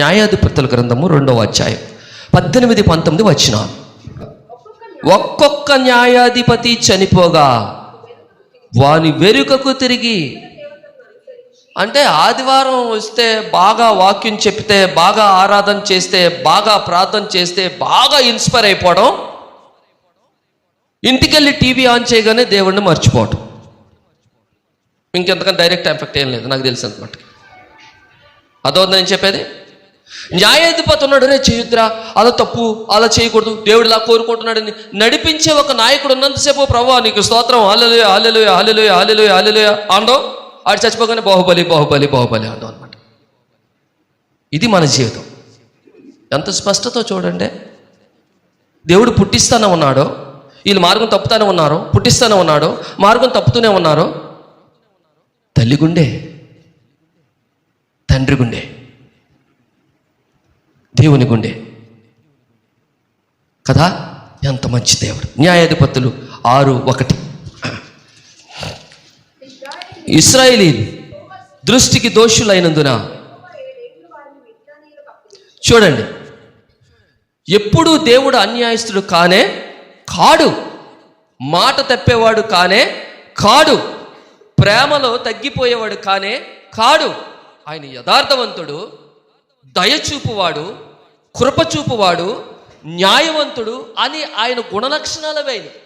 న్యాయాధిపతుల గ్రంథము రెండవ అధ్యాయం. పద్దెనిమిది పంతొమ్మిది వచ్చిన ఒక్కొక్క న్యాయాధిపతి చనిపోగా వాని వెనుకకు తిరిగి అంటే ఆదివారం వస్తే బాగా వాక్యం చెప్తే బాగా ఆరాధన చేస్తే బాగా ప్రార్థన చేస్తే బాగా ఇన్స్పైర్ అయిపోవడం ఇంటికెళ్ళి టీవీ ఆన్ చేయగానే దేవుణ్ణి మర్చిపోవటం. ఇంకెంతకన్నా డైరెక్ట్ ఎఫెక్ట్ ఏం లేదు నాకు తెలిసినంత మటుకు అదో నేను చెప్పేది? న్యాయాధిపతి ఉన్నాడు రే చేయొద్దురా? అలా తప్పు అలా చేయకూడదు. దేవుడు ఇలా కోరుకుంటున్నాడని నడిపించే ఒక నాయకుడు ఉన్నంతసేపు ప్రభా నీకు స్తోత్రం. Alleluia alleluia alleluia alleluia alleluia ఆండో? ఆడు చచ్చిపోగానే బాహుబలి బాహుబలి బాహుబలి ఆండో అనమాట ఇది మన జీవితం. ఎంత స్పష్టత చూడండి. దేవుడు పుట్టిస్తానే ఉన్నాడో? వీళ్ళు మార్గం తప్పుతానే ఉన్నారు? పుట్టిస్తానే ఉన్నాడు? మార్గం తప్పుతూనే ఉన్నారు? తల్లి గుండె. తండ్రి గుండె. దేవుని గుండె. కదా? ఎంత మంచి దేవుడు. న్యాయాధిపతులు ఆరు ఒకటి. ఇస్రాయేలీలు దృష్టికి దోషులైనందున చూడండి. ఎప్పుడూ దేవుడు అన్యాయస్తుడు కానే కాడు. మాట తప్పేవాడు కానే కాడు. ప్రేమలో తగ్గిపోయేవాడు కానే కాడు. ఆయన యథార్థవంతుడు దయచూపువాడు కృపచూపువాడు న్యాయవంతుడు అని ఆయన గుణలక్షణాలవే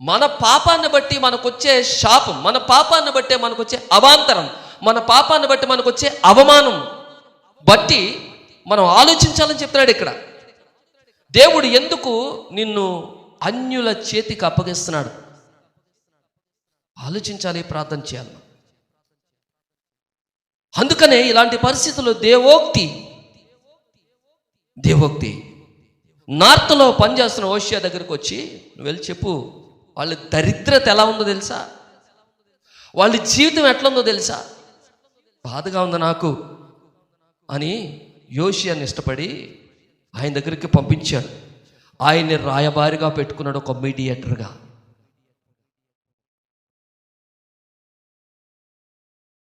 మన పాపాన్ని బట్టి మనకొచ్చే శాపం మన పాపాన్ని బట్టే మనకొచ్చే అవాంతరం మన పాపాన్ని బట్టి మనకొచ్చే అవమానం బట్టి మనం ఆలోచించాలని చెప్తున్నాడు ఇక్కడ. దేవుడు ఎందుకు నిన్ను అన్యుల చేతికి అప్పగిస్తున్నాడు? ఆలోచించాలి ప్రార్థన చేయాలి. అందుకనే ఇలాంటి పరిస్థితుల్లో దేవోక్తి. దేవోక్తి. నార్త్లో పనిచేస్తున్న ఓషియా దగ్గరికి వచ్చి నువ్వు వెళ్ళి చెప్పు వాళ్ళ దరిద్రత ఎలా ఉందో తెలుసా? వాళ్ళ జీవితం ఎట్లా ఉందో తెలుసా? బాధగా ఉంది నాకు? అని యోషియాన్ని ఇష్టపడి ఆయన దగ్గరికి పంపించాడు ఆయన్ని రాయబారిగా పెట్టుకున్నాడు ఒక మీడియేటర్గా.